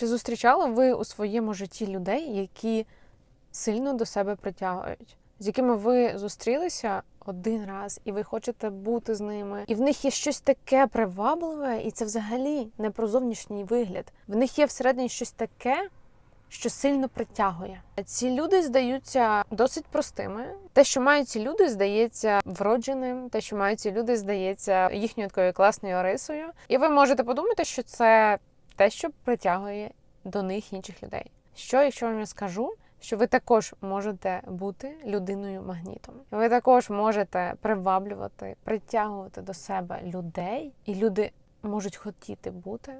Чи зустрічали ви у своєму житті людей, які сильно до себе притягують, з якими ви зустрілися один раз, і ви хочете бути з ними, і в них є щось таке привабливе, і це взагалі не про зовнішній вигляд. В них є всередині щось таке, що сильно притягує. Ці люди здаються досить простими. Те, що мають ці люди, здається вродженим. Те, що мають ці люди, здається їхньою такою класною рисою. І ви можете подумати, що це те, що притягує до них інших людей. Що, якщо я вам скажу, що ви також можете бути людиною магнітом? Ви також можете приваблювати, притягувати до себе людей, і люди можуть хотіти бути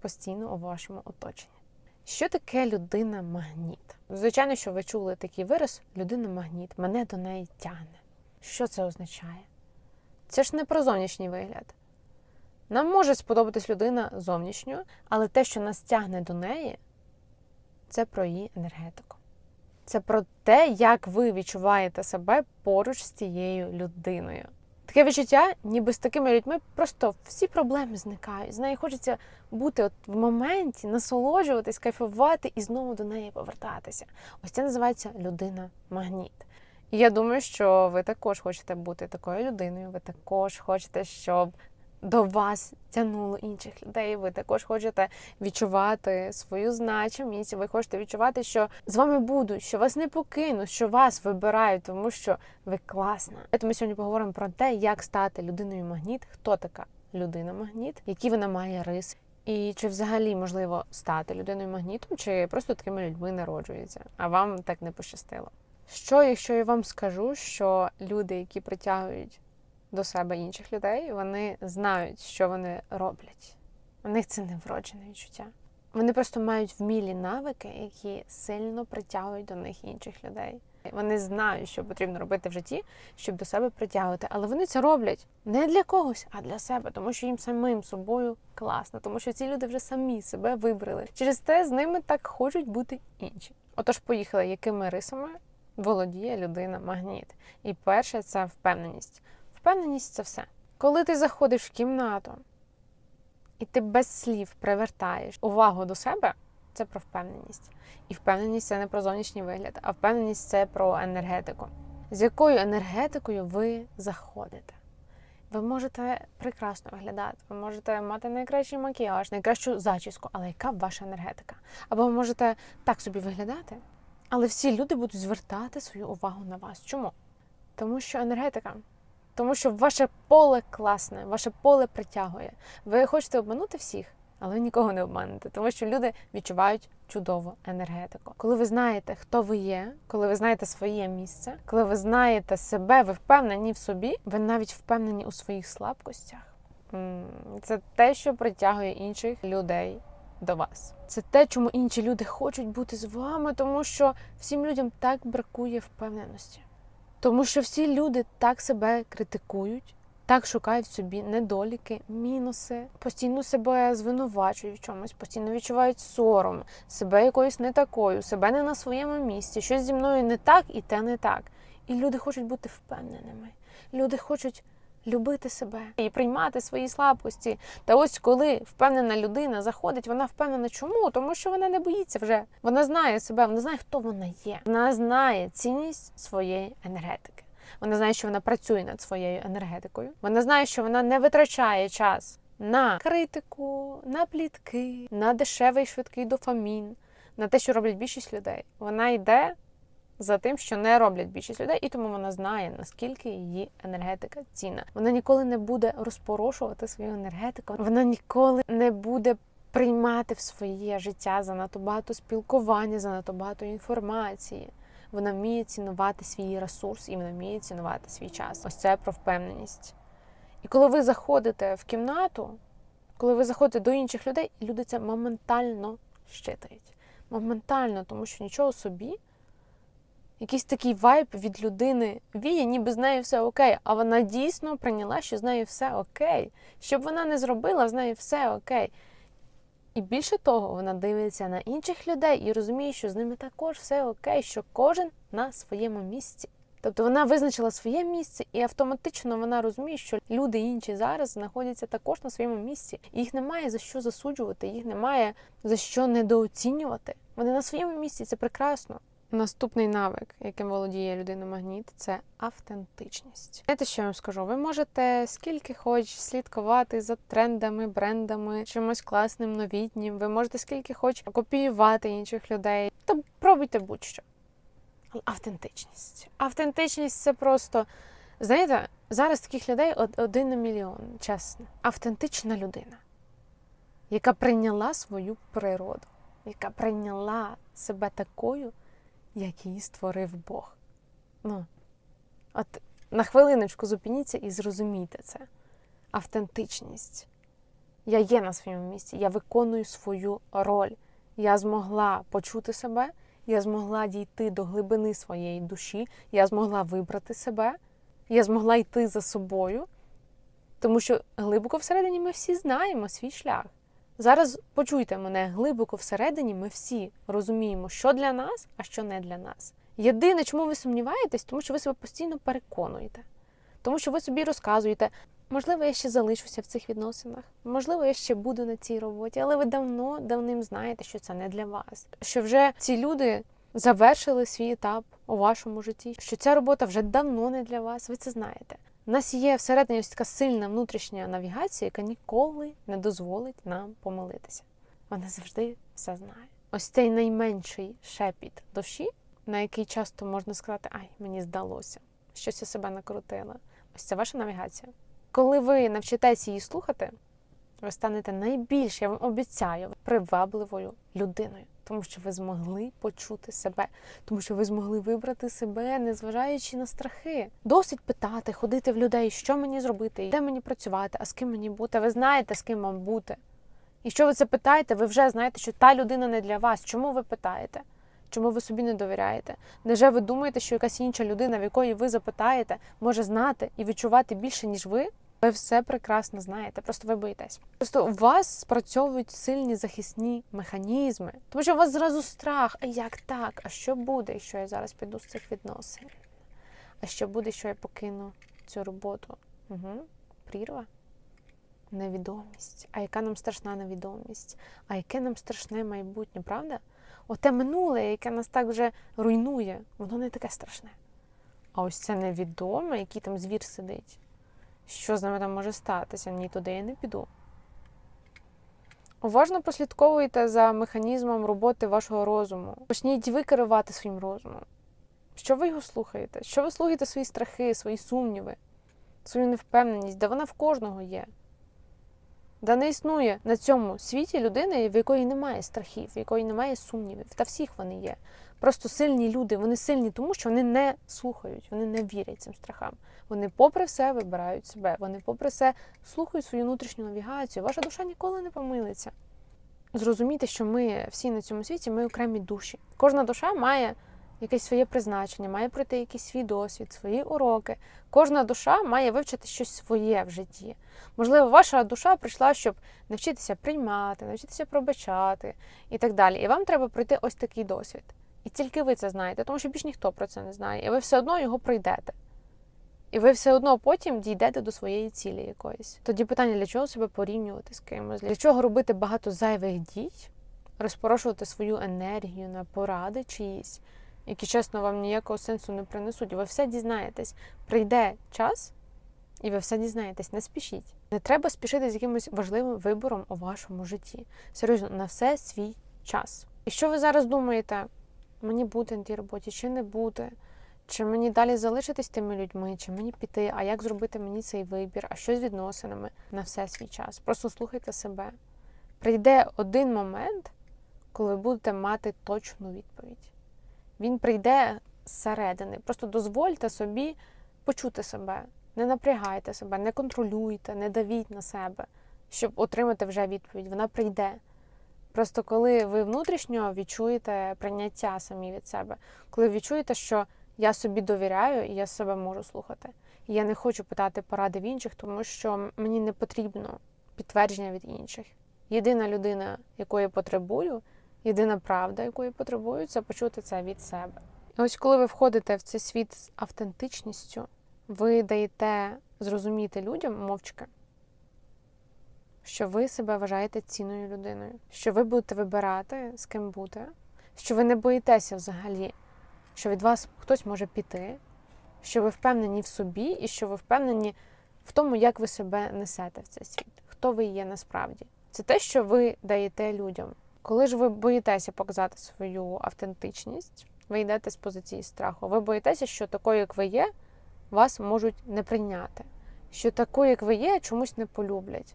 постійно у вашому оточенні. Що таке людина магніт? Звичайно, що ви чули такий вираз людина магніт, мене до неї тягне. Що це означає? Це ж не про зовнішній вигляд. Нам може сподобатись людина зовнішньо, але те, що нас тягне до неї, це про її енергетику. Це про те, як ви відчуваєте себе поруч з тією людиною. Таке відчуття, ніби з такими людьми просто всі проблеми зникають. З нею хочеться бути от в моменті, насолоджуватись, кайфувати і знову до неї повертатися. Ось це називається людина-магніт. І я думаю, що ви також хочете бути такою людиною. Ви також хочете, щоб до вас тягнуло інших людей. Ви також хочете відчувати свою значимість. Ви хочете відчувати, що з вами будуть, що вас не покинуть, що вас вибирають, тому що ви класна. Тому сьогодні поговоримо про те, як стати людиною магніт, хто така людина магніт, які вона має риси. І чи взагалі можливо стати людиною магнітом, чи просто такими людьми народжується, а вам так не пощастило. Що, якщо я вам скажу, що люди, які притягують до себе інших людей, вони знають, що вони роблять. У них це не вроджене відчуття. Вони просто мають вмілі навики, які сильно притягують до них інших людей. Вони знають, що потрібно робити в житті, щоб до себе притягувати, але вони це роблять не для когось, а для себе, тому що їм самим собою класно, тому що ці люди вже самі себе вибрали. Через те з ними так хочуть бути інші. Отож, поїхали, якими рисами володіє людина магніт. І перше це впевненість. Впевненість це все. Коли ти заходиш в кімнату і ти без слів привертаєш увагу до себе, це про впевненість. І впевненість це не про зовнішній вигляд, а впевненість це про енергетику. З якою енергетикою ви заходите? Ви можете прекрасно виглядати, ви можете мати найкращий макіяж, найкращу зачіску, але яка ваша енергетика? Або ви можете так собі виглядати, але всі люди будуть звертати свою увагу на вас. Чому? Тому що енергетика. Тому що ваше поле класне, ваше поле притягує. Ви хочете обманути всіх, але ви нікого не обманете, тому що люди відчувають чудову енергетику. Коли ви знаєте, хто ви є, коли ви знаєте своє місце, коли ви знаєте себе, ви впевнені в собі, ви навіть впевнені у своїх слабкостях. Це те, що притягує інших людей до вас. Це те, чому інші люди хочуть бути з вами, тому що всім людям так бракує впевненості. Тому що всі люди так себе критикують, так шукають в собі недоліки, мінуси, постійно себе звинувачують в чомусь, постійно відчувають сором, себе якоюсь не такою, себе не на своєму місці, щось зі мною не так і те не так. І люди хочуть бути впевненими. Люди хочуть любити себе і приймати свої слабкості. Та ось коли впевнена людина заходить, вона впевнена, чому? Тому що вона не боїться вже. Вона знає себе, вона знає, хто вона є. Вона знає цінність своєї енергетики. Вона знає, що вона працює над своєю енергетикою. Вона знає, що вона не витрачає час на критику, на плітки, на дешевий швидкий дофамін, на те, що роблять більшість людей. Вона йде за тим, що не роблять більшість людей, і тому вона знає, наскільки її енергетика цінна. Вона ніколи не буде розпорошувати свою енергетику. Вона ніколи не буде приймати в своє життя занадто багато спілкування, занадто багато інформації. Вона вміє цінувати свій ресурс і вона вміє цінувати свій час. Ось це про впевненість. І коли ви заходите в кімнату, коли ви заходите до інших людей, люди це моментально щитають. Моментально, тому що нічого собі якийсь такий вайб від людини віє, ніби з нею все окей, а вона дійсно прийняла, що з нею все окей. Щоб вона не зробила, з нею все окей. І більше того, вона дивиться на інших людей і розуміє, що з ними також все окей, що кожен на своєму місці. Тобто вона визначила своє місце, і автоматично вона розуміє, що люди інші зараз знаходяться також на своєму місці. І їх немає за що засуджувати, їх немає за що недооцінювати. Вони на своєму місці, це прекрасно. Наступний навик, яким володіє людина магніт, це автентичність. Знаєте, що я вам скажу? Ви можете скільки хоч слідкувати за трендами, брендами, чимось класним, новітнім. Ви можете скільки хоч копіювати інших людей. Та пробуйте будь-що. Але Автентичність. Автентичність це просто. Знаєте, зараз таких людей один на мільйон, чесно. Автентична людина, яка прийняла свою природу, яка прийняла себе такою, як її створив Бог. Ну, от на хвилиночку зупиніться і зрозумійте це. Автентичність. Я є на своєму місці, я виконую свою роль. Я змогла почути себе, я змогла дійти до глибини своєї душі, я змогла вибрати себе, я змогла йти за собою, тому що глибоко всередині ми всі знаємо свій шлях. Зараз почуйте мене глибоко всередині, ми всі розуміємо, що для нас, а що не для нас. Єдине, чому ви сумніваєтесь, тому що ви себе постійно переконуєте, тому що ви собі розказуєте, можливо, я ще залишуся в цих відносинах, можливо, я ще буду на цій роботі, але ви давно давним знаєте, що це не для вас. Що вже ці люди завершили свій етап у вашому житті, що ця робота вже давно не для вас. Ви це знаєте. У нас є всередині ось така сильна внутрішня навігація, яка ніколи не дозволить нам помилитися. Вона завжди все знає. Ось цей найменший шепіт душі, на який часто можна сказати, ай, мені здалося, щось я себе накрутила. Ось це ваша навігація. Коли ви навчитесь її слухати, ви станете найбільш, я вам обіцяю, привабливою людиною, тому що ви змогли почути себе, тому що ви змогли вибрати себе, незважаючи на страхи. Досить питати, ходити в людей, що мені зробити, де мені працювати, а з ким мені бути. Ви знаєте, з ким вам бути. І що ви це питаєте, ви вже знаєте, що та людина не для вас. Чому ви питаєте? Чому ви собі не довіряєте? Невже ви думаєте, що якась інша людина, в якої ви запитаєте, може знати і відчувати більше, ніж ви? Ви все прекрасно знаєте, просто ви боїтесь. Просто у вас спрацьовують сильні захисні механізми, тому що у вас зразу страх. А як так? А що буде, якщо я зараз піду з цих відносин? А що буде, якщо я покину цю роботу? Угу. Прірва. Невідомість. А яка нам страшна невідомість? А яке нам страшне майбутнє, правда? Оте минуле, яке нас так вже руйнує, воно не таке страшне. А ось це невідоме, який там звір сидить. Що з нами там може статися? Ні, туди я не піду. Уважно прослідковуйте за механізмом роботи вашого розуму. Почніть ви керувати своїм розумом. Що ви його слухаєте? Що ви слухаєте свої страхи, свої сумніви, свою невпевненість, де вона в кожного є? Да не існує на цьому світі людини, в якої немає страхів, в якої немає сумнівів. Та всіх вони є. Просто сильні люди, вони сильні, тому що вони не слухають, вони не вірять цим страхам. Вони, попри все, вибирають себе. Вони, попри все, слухають свою внутрішню навігацію. Ваша душа ніколи не помилиться. Зрозумійте, що ми всі на цьому світі, ми окремі душі. Кожна душа має якесь своє призначення, має пройти якийсь свій досвід, свої уроки. Кожна душа має вивчити щось своє в житті. Можливо, ваша душа прийшла, щоб навчитися приймати, навчитися пробачати і так далі. І вам треба пройти ось такий досвід. І тільки ви це знаєте, тому що більш ніхто про це не знає. І ви все одно його пройдете. І ви все одно потім дійдете до своєї цілі якоїсь. Тоді питання, для чого себе порівнювати з кимось? Для чого робити багато зайвих дій, розпорошувати свою енергію на поради чиїсь, які, чесно, вам ніякого сенсу не принесуть. Ви все дізнаєтесь. Прийде час, і ви все дізнаєтесь. Не спішіть. Не треба спішити з якимось важливим вибором у вашому житті. Серйозно, на все свій час. І що ви зараз думаєте? Мені бути на тій роботі чи не бути? Чи мені далі залишитись тими людьми, чи мені піти, а як зробити мені цей вибір, а що з відносинами на все свій час? Просто слухайте себе. Прийде один момент, коли ви будете мати точну відповідь. Він прийде зсередини. Просто дозвольте собі почути себе. Не напрягайте себе, не контролюйте, не давіть на себе, щоб отримати вже відповідь. Вона прийде. Просто коли ви внутрішньо відчуєте прийняття самі від себе, коли відчуєте, що я собі довіряю і я себе можу слухати. І я не хочу питати поради в інших, тому що мені не потрібно підтвердження від інших. Єдина людина, якої потребую, єдина правда, якої потребую, це почути це від себе. І Ось коли ви входите в цей світ з автентичністю, ви даєте зрозуміти людям мовчки, що ви себе вважаєте цінною людиною, що ви будете вибирати, з ким бути, що ви не боїтеся взагалі, що від вас хтось може піти, що ви впевнені в собі і що ви впевнені в тому, як ви себе несете в цей світ, хто ви є насправді. Це те, що ви даєте людям. Коли ж ви боїтеся показати свою автентичність, ви йдете з позиції страху. Ви боїтеся, що такою, як ви є, вас можуть не прийняти. Що такою, як ви є, чомусь не полюблять.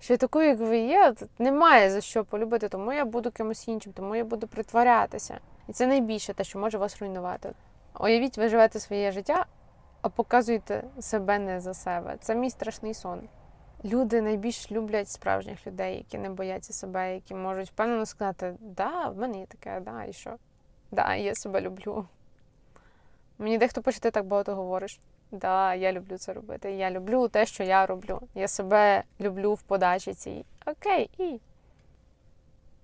Що такою, як ви є, немає за що полюбити, тому я буду кимось іншим, тому я буду притворятися. І це найбільше те, що може вас руйнувати. Уявіть, ви живете своє життя, а показуєте себе не за себе. Це мій страшний сон. Люди найбільш люблять справжніх людей, які не бояться себе, які можуть впевнено сказати, да, в мене є таке, да, і що? Да, я себе люблю. Мені дехто пише, ти так багато говориш. Да, я люблю це робити. Я люблю те, що я роблю. Я себе люблю в подачі цій. Окей, і.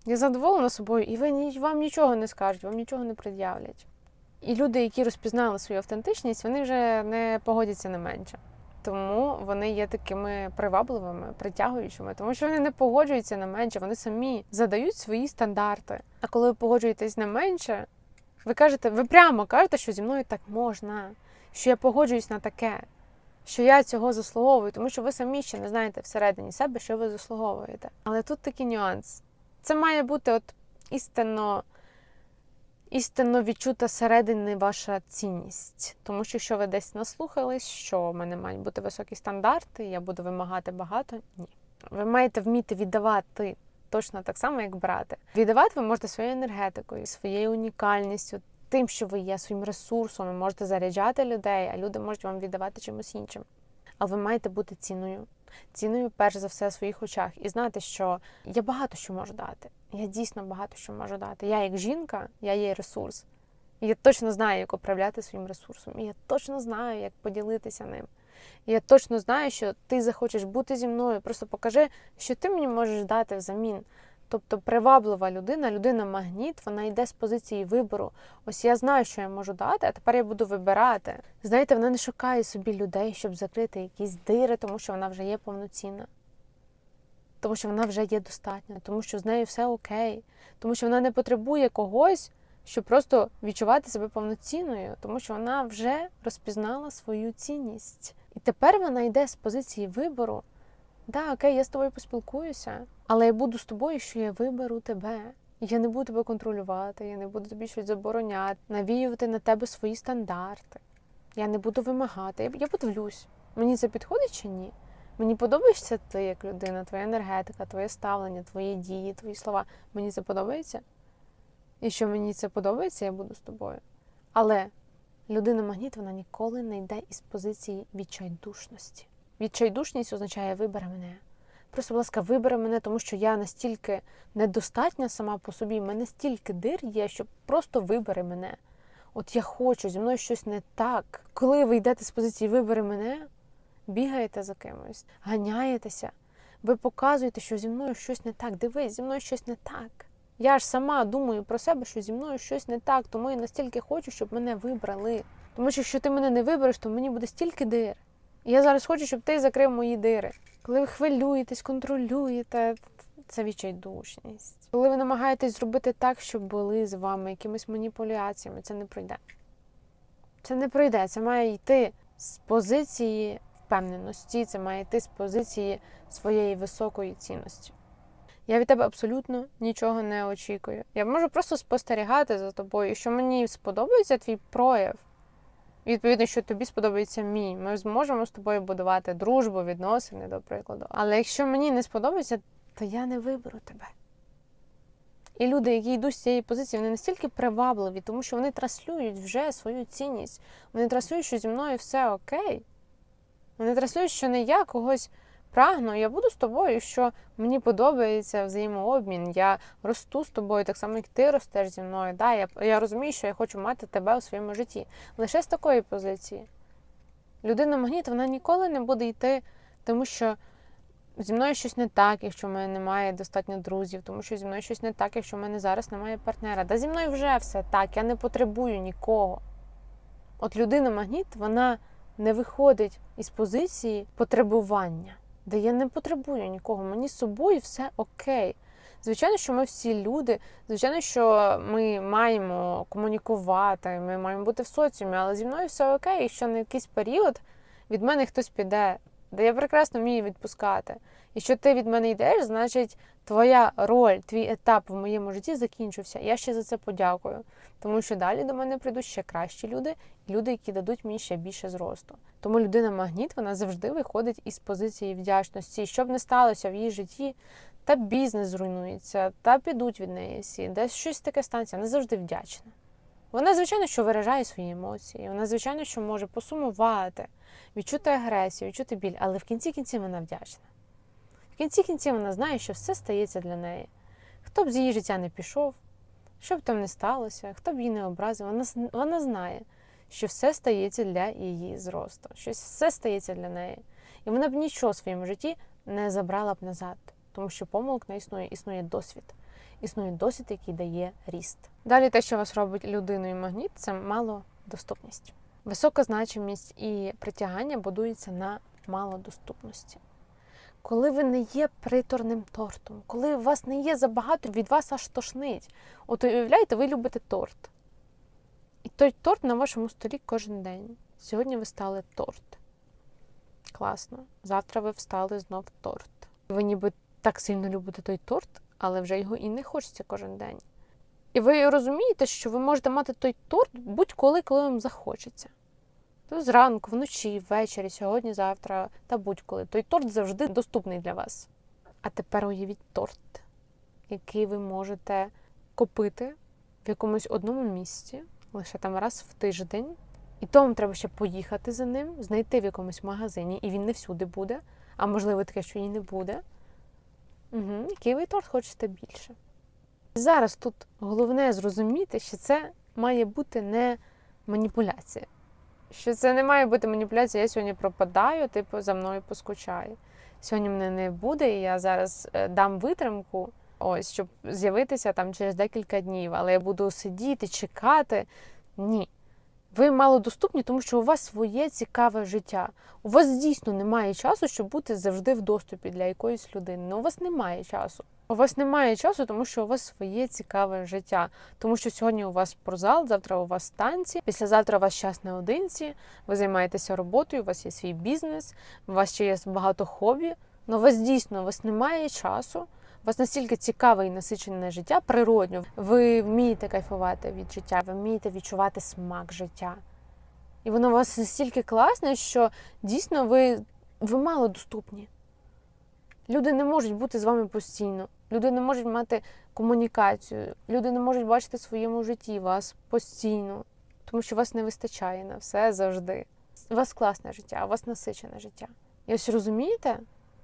Я задоволена собою, і ви вам нічого не скажуть, вам нічого не пред'являть. І люди, які розпізнали свою автентичність, вони вже не погодяться на менше. Тому вони є такими привабливими, притягуючими, тому що вони не погоджуються на менше, вони самі задають свої стандарти. А коли ви погоджуєтесь на менше, ви кажете, ви прямо кажете, що зі мною так можна, що я погоджуюсь на таке, що я цього заслуговую, тому що ви самі ще не знаєте всередині себе, що ви заслуговуєте. Але тут такий нюанс. Це має бути от істинно істинно відчута середини ваша цінність. Тому що якщо ви десь наслухались, що в мене мають бути високі стандарти, я буду вимагати багато. Ні. Ви маєте вміти віддавати точно так само, як брати. Віддавати ви можете своєю енергетикою, своєю унікальністю, тим, що ви є, своїм ресурсом, ви можете заряджати людей, а люди можуть вам віддавати чимось іншим. Але ви маєте бути цінною. Ціною, перш за все, в своїх очах, і знати, що я багато що можу дати. Я дійсно багато що можу дати. Я як жінка, я є ресурс. Я точно знаю, як управляти своїм ресурсом. І я точно знаю, як поділитися ним. Я точно знаю, що ти захочеш бути зі мною. Просто покажи, що ти мені можеш дати взамін. Тобто приваблива людина, людина-магніт, вона йде з позиції вибору. Ось я знаю, що я можу дати, а тепер я буду вибирати. Знаєте, вона не шукає собі людей, щоб закрити якісь дири, тому що вона вже є повноцінна. Тому що вона вже є достатня, тому що з нею все окей, тому що вона не потребує когось, щоб просто відчувати себе повноцінною, тому що вона вже розпізнала свою цінність. І тепер вона йде з позиції вибору. Да, окей, я з тобою поспілкуюся, але я буду з тобою, що я виберу тебе. Я не буду тебе контролювати, я не буду тобі щось забороняти, навіювати на тебе свої стандарти. Я не буду вимагати. Я, подивлюсь, мені це підходить чи ні. Мені подобаєшся ти як людина, твоя енергетика, твоє ставлення, твої дії, твої слова. Мені це подобається. І що мені це подобається, я буду з тобою. Але людина-магніт вона ніколи не йде із позиції відчайдушності. Відчайдушність означає вибери мене. Просто, будь ласка, вибери мене, тому що я настільки недостатня сама по собі, мене стільки дир є, що просто вибери мене. От я хочу, зі мною щось не так. Коли ви йдете з позиції вибери мене, бігаєте за кимось, ганяєтеся, ви показуєте, що зі мною щось не так. Дивись, зі мною щось не так. Я ж сама думаю про себе, що зі мною щось не так, тому я настільки хочу, щоб мене вибрали. Тому що якщо ти мене не вибереш, то мені буде стільки дир. Я зараз хочу, щоб ти закрив мої дири. Коли ви хвилюєтесь, контролюєте, це відчайдушність. Коли ви намагаєтесь зробити так, щоб були з вами якимись маніпуляціями, це не пройде. Це не пройде. Це має йти з позиції впевненості, це має йти з позиції своєї високої цінності. Я від тебе абсолютно нічого не очікую. Я можу просто спостерігати за тобою, і що мені сподобається твій прояв. Відповідно, що тобі сподобається мій. Ми зможемо з тобою будувати дружбу, відносини, до прикладу. Але якщо мені не сподобається, то я не виберу тебе. І люди, які йдуть з цієї позиції, вони настільки привабливі, тому що вони транслюють вже свою цінність. Вони транслюють, що зі мною все окей. Вони транслюють, що не я когось прагну, я буду з тобою, що мені подобається взаємообмін, я росту з тобою, так само, як ти ростеш зі мною. Да, я, я розумію, що я хочу мати тебе у своєму житті. Лише з такої позиції. Людина магніт вона ніколи не буде йти, тому що зі мною щось не так, якщо в мене немає достатньо друзів, тому що зі мною щось не так, якщо в мене зараз немає партнера. Да зі мною вже все так, я не потребую нікого. От людина магніт, вона не виходить із позиції потребування, де я не потребую нікого. Мені з собою все окей. Звичайно, що ми всі люди, звичайно, що ми маємо комунікувати, ми маємо бути в соціумі, але зі мною все окей, що на якийсь період від мене хтось піде, де я прекрасно вмію відпускати. Якщо ти від мене йдеш, значить твоя роль, твій етап в моєму житті закінчився. Я ще за це подякую. Тому що далі до мене прийдуть ще кращі люди, люди, які дадуть мені ще більше зросту. Тому людина магніт вона завжди виходить із позиції вдячності. І Що б не сталося в її житті, та бізнес зруйнується, та підуть від неї всі, десь щось таке станеться, вона завжди вдячна. Вона, звичайно, що виражає свої емоції, вона, звичайно, що може посумувати, відчути агресію, відчути біль, але в кінці кінці вона вдячна. В кінці кінці вона знає, що все стається для неї. Хто б з її життя не пішов, що б там не сталося, хто б її не образив, вона, вона знає, що все стається для її зросту, що все стається для неї. І вона б нічого в своєму житті не забрала б назад, тому що помилок не існує, існує досвід. Існує досвід, який дає ріст. Далі те, що вас робить людиною магніт, це малодоступність. Висока значимість і притягання будується на малодоступності. Коли ви не є приторним тортом, коли у вас не є забагато, від вас аж тошнить. От уявляєте, ви любите торт. І той торт на вашому столі кожен день. Сьогодні ви стали торт. Класно. Завтра ви встали знов торт. Ви ніби так сильно любите той торт, але вже його і не хочеться кожен день. І ви розумієте, що ви можете мати той торт будь-коли, коли вам захочеться. То зранку, вночі, ввечері, сьогодні, завтра та будь-коли. Той торт завжди доступний для вас. А тепер уявіть торт, який ви можете купити в якомусь одному місці, лише там раз в тиждень. І то вам треба ще поїхати за ним, знайти в якомусь магазині, і він не всюди буде, а можливо таке, що і не буде. Угу. Який ви торт хочете більше? Зараз тут головне зрозуміти, що це має бути не маніпуляція. Що це не має бути маніпуляція, я сьогодні пропадаю, типу за мною поскучай. Сьогодні мене не буде, і я зараз е, дам витримку, ось, щоб з'явитися там через декілька днів, але я буду сидіти, чекати. Ні. Ви малодоступні, тому що у вас своє цікаве життя. У вас дійсно немає часу, щоб бути завжди в доступі для якоїсь людини. Ну, у вас немає часу. У вас немає часу, тому що у вас своє цікаве життя. Тому що сьогодні у вас спортзал, завтра у вас танці, післязавтра у вас час наодинці, ви займаєтеся роботою, у вас є свій бізнес, у вас ще є багато хобі. Ну, у вас дійсно у вас немає часу. У вас настільки цікаве і насичене життя, природньо. Ви вмієте кайфувати від життя, ви вмієте відчувати смак життя. І воно у вас настільки класне, що дійсно ви, ви мало доступні. Люди не можуть бути з вами постійно. Люди не можуть мати комунікацію, люди не можуть бачити в своєму житті вас постійно, тому що вас не вистачає на все завжди. У вас класне життя, у вас насичене життя. І ось розумієте,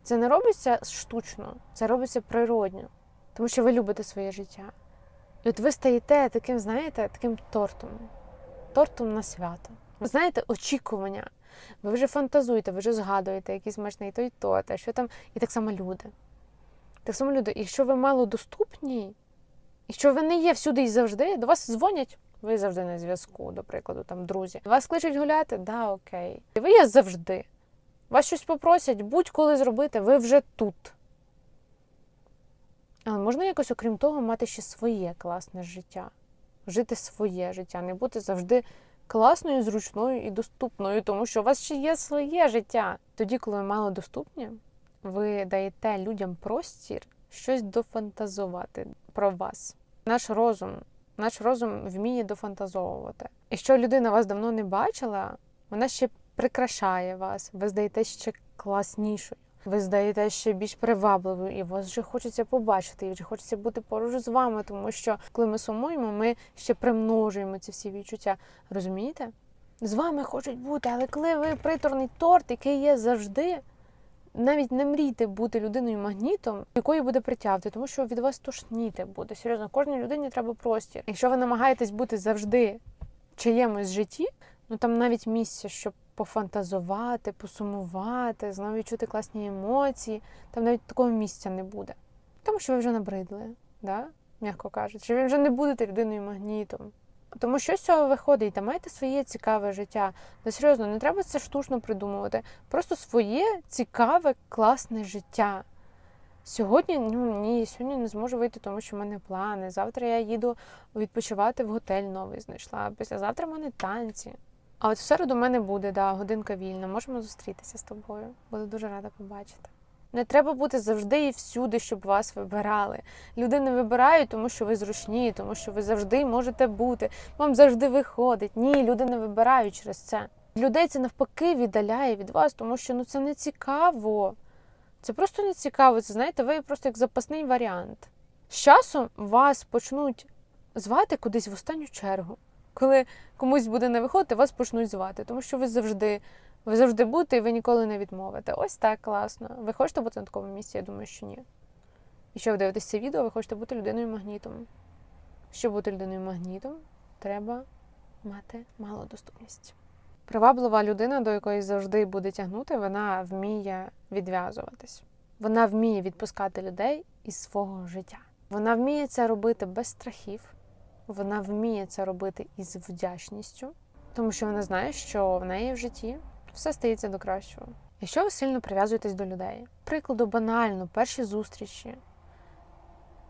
це не робиться штучно, це робиться природньо, тому що ви любите своє життя. І от ви стаєте таким, знаєте, таким тортом, тортом на свято. Ви знаєте, очікування. Ви вже фантазуєте, ви вже згадуєте якийсь смачний той торт, а що там, і так само люди. Так само люди, якщо ви малодоступні, якщо ви не є всюди і завжди, до вас дзвонять, ви завжди на зв'язку, до прикладу, там друзі. Вас кличуть гуляти, да, окей. І ви є завжди. Вас щось попросять, будь-коли зробити, ви вже тут. Але можна якось, окрім того, мати ще своє класне життя, жити своє життя, не бути завжди класною, зручною і доступною, тому що у вас ще є своє життя. Тоді, коли ви малодоступні, ви даєте людям простір щось дофантазувати про вас. Наш розум, наш розум вміє дофантазовувати. Якщо людина вас давно не бачила, вона ще прикрашає вас, ви здаєте ще класнішою. Ви здаєте ще більш привабливою, і вас вже хочеться побачити, і вже хочеться бути поруч з вами, тому що коли ми сумуємо, ми ще примножуємо ці всі відчуття. Розумієте? З вами хочуть бути, але коли ви приторний торт, який є завжди, навіть не мрійте бути людиною магнітом, якої буде притягувати, тому що від вас тошніти буде. Серйозно, кожній людині треба простір. Якщо ви намагаєтесь бути завжди в чиємусь житті, ну там навіть місця, щоб пофантазувати, посумувати, знову відчути класні емоції. Там навіть такого місця не буде. Тому що ви вже набридли, да? м'яко кажучи, ви вже не будете людиною магнітом. Тому що з цього виходить, та майте своє цікаве життя. Ну, серйозно, не треба це штучно придумувати. Просто своє цікаве, класне життя. Сьогодні ну, ні, сьогодні не зможу вийти, тому що в мене плани. Завтра я їду відпочивати в готель новий знайшла. Післязавтра в мене танці. А от в середу в мене буде да, годинка вільна. Можемо зустрітися з тобою. Буду дуже рада побачити. Не треба бути завжди і всюди, щоб вас вибирали. Люди не вибирають, тому що ви зручні, тому що ви завжди можете бути. Вам завжди виходить. Ні, люди не вибирають через це. Людей це навпаки віддаляє від вас, тому що ну це не цікаво. Це просто не цікаво. Це знаєте, ви просто як запасний варіант. З часом вас почнуть звати кудись в останню чергу. Коли комусь буде не виходити, вас почнуть звати, тому що ви завжди, ви завжди будете і ви ніколи не відмовите. Ось так класно. Ви хочете бути на такому місці? Я думаю, що ні. І що ви дивитесь це відео, ви хочете бути людиною магнітом. Щоб бути людиною магнітом, треба мати малодоступність. Приваблива людина, до якої завжди буде тягнути, вона вміє відв'язуватись. Вона вміє відпускати людей із свого життя. Вона вміє це робити без страхів, вона вміє це робити із вдячністю, тому що вона знає, що в неї в житті все стається до кращого. Якщо ви сильно прив'язуєтесь до людей, прикладу банально, перші зустрічі,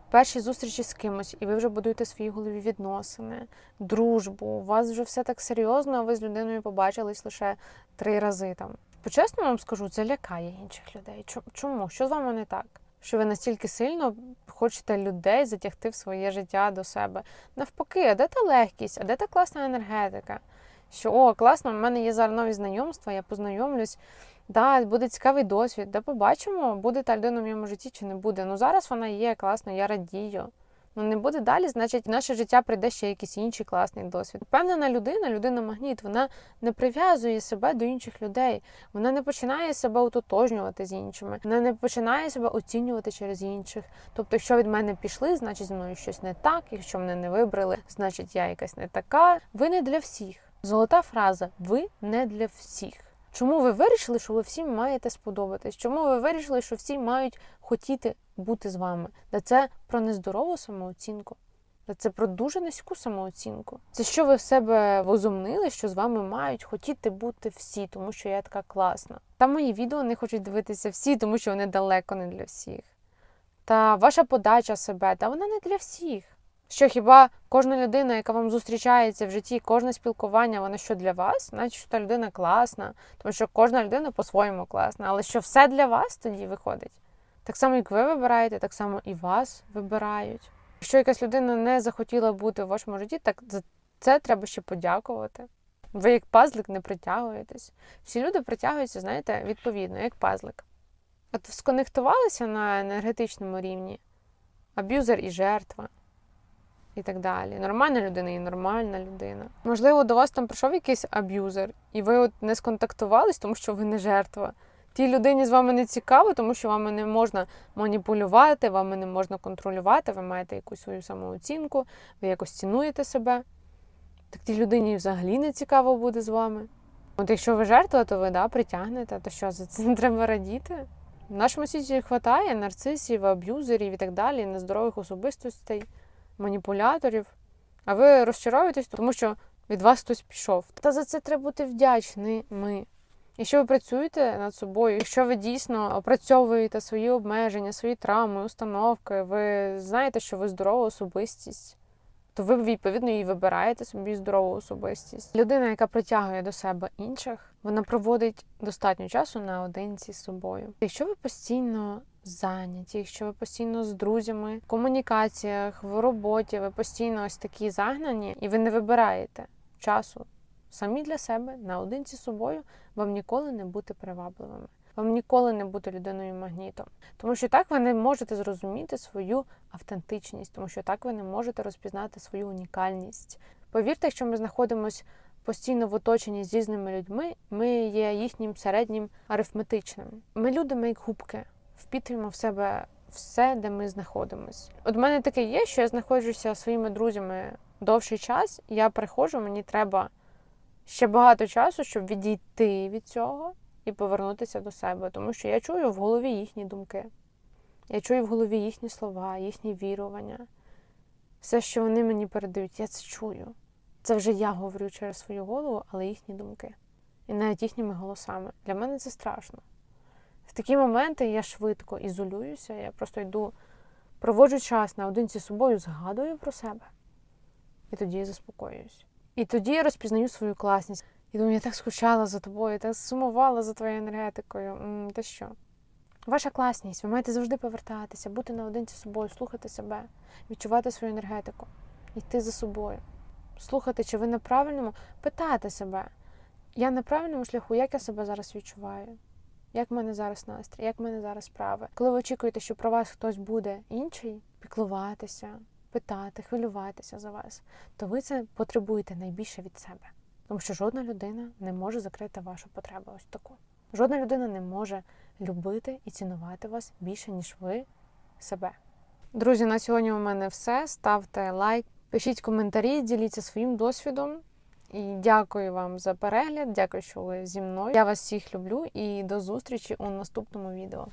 перші зустрічі з кимось, і ви вже будуєте в своїй голові відносини, дружбу. У вас вже все так серйозно, а ви з людиною побачились лише три рази там. Почесно вам скажу, це лякає інших людей. Чому? Що з вами не так? Що ви настільки сильно хочете людей затягти в своє життя до себе? Навпаки, а де та легкість, а де та класна енергетика? Що о, класно, в мене є зараз нові знайомства, я познайомлюсь. Да, буде цікавий досвід, да побачимо, буде та людина в моєму житті чи не буде. Ну зараз вона є класно, я радію. Ну не буде далі, значить, в наше життя прийде ще якийсь інший класний досвід. Впевнена людина, людина магніт, вона не прив'язує себе до інших людей. Вона не починає себе утотожнювати з іншими, вона не починає себе оцінювати через інших. Тобто, якщо від мене пішли, значить зі мною щось не так. Якщо мене не вибрали, значить я якась не така. Ви не для всіх. Золота фраза ви не для всіх. Чому ви вирішили, що ви всім маєте сподобатись? Чому ви вирішили, що всі мають хотіти бути з вами? Та це про нездорову самооцінку. Це про дуже низьку самооцінку. Це що ви в себе возумнили, що з вами мають хотіти бути всі, тому що я така класна. Та мої відео не хочуть дивитися всі, тому що вони далеко не для всіх. Та ваша подача себе, та вона не для всіх. Що хіба кожна людина, яка вам зустрічається в житті, кожне спілкування, вона що для вас, значить, що та людина класна, тому що кожна людина по-своєму класна, але що все для вас тоді виходить. Так само, як ви вибираєте, так само і вас вибирають. Якщо якась людина не захотіла бути в вашому житті, так за це треба ще подякувати. Ви як пазлик не притягуєтесь. Всі люди притягуються, знаєте, відповідно, як пазлик. От сконектувалися на енергетичному рівні, аб'юзер і жертва і так далі. Нормальна людина і нормальна людина. Можливо, до вас там прийшов якийсь аб'юзер, і ви от не сконтактувались, тому що ви не жертва. Тій людині з вами не цікаво, тому що вами не можна маніпулювати, вами не можна контролювати, ви маєте якусь свою самооцінку, ви якось цінуєте себе. Так тій людині взагалі не цікаво буде з вами. От якщо ви жертва, то ви да, притягнете, то що за це не треба радіти? В нашому світі вистачає нарцисів, аб'юзерів і так далі, нездорових особистостей маніпуляторів, а ви розчаровуєтесь, тому що від вас хтось пішов. Та за це треба бути вдячними. Якщо ви працюєте над собою, якщо ви дійсно опрацьовуєте свої обмеження, свої травми, установки, ви знаєте, що ви здорова особистість, то ви відповідно і вибираєте собі здорову особистість. Людина, яка притягує до себе інших, вона проводить достатньо часу наодинці з собою. Якщо ви постійно зайняті, якщо ви постійно з друзями, в комунікаціях, в роботі, ви постійно ось такі загнані, і ви не вибираєте часу самі для себе, наодинці з собою, вам ніколи не бути привабливими. Вам ніколи не бути людиною магнітом. Тому що так ви не можете зрозуміти свою автентичність, тому що так ви не можете розпізнати свою унікальність. Повірте, якщо ми знаходимося постійно в оточенні з різними людьми, ми є їхнім середнім арифметичним. Ми люди, ми як губки, впітуємо в себе все, де ми знаходимось. От в мене таке є, що я знаходжуся своїми друзями довший час, я приходжу, мені треба ще багато часу, щоб відійти від цього і повернутися до себе. Тому що я чую в голові їхні думки. Я чую в голові їхні слова, їхні вірування. Все, що вони мені передають, я це чую. Це вже я говорю через свою голову, але їхні думки. І навіть їхніми голосами. Для мене це страшно. В такі моменти я швидко ізолююся, я просто йду, проводжу час наодинці з собою, згадую про себе. І тоді я заспокоююсь. І тоді я розпізнаю свою класність. І думаю, я так скучала за тобою, так сумувала за твоєю енергетикою. М, Та що? Ваша класність, ви маєте завжди повертатися, бути наодинці з собою, слухати себе, відчувати свою енергетику, йти за собою, слухати, чи ви на правильному, питати себе. Я на правильному шляху, як я себе зараз відчуваю? Як в мене зараз настрій, як в мене зараз справи? Коли ви очікуєте, що про вас хтось буде інший, піклуватися, питати, хвилюватися за вас, то ви це потребуєте найбільше від себе. Тому що жодна людина не може закрити вашу потребу ось таку. Жодна людина не може любити і цінувати вас більше, ніж ви себе. Друзі, на сьогодні у мене все. Ставте лайк, пишіть коментарі, діліться своїм досвідом. І дякую вам за перегляд. Дякую, що ви зі мною. Я вас всіх люблю і до зустрічі у наступному відео.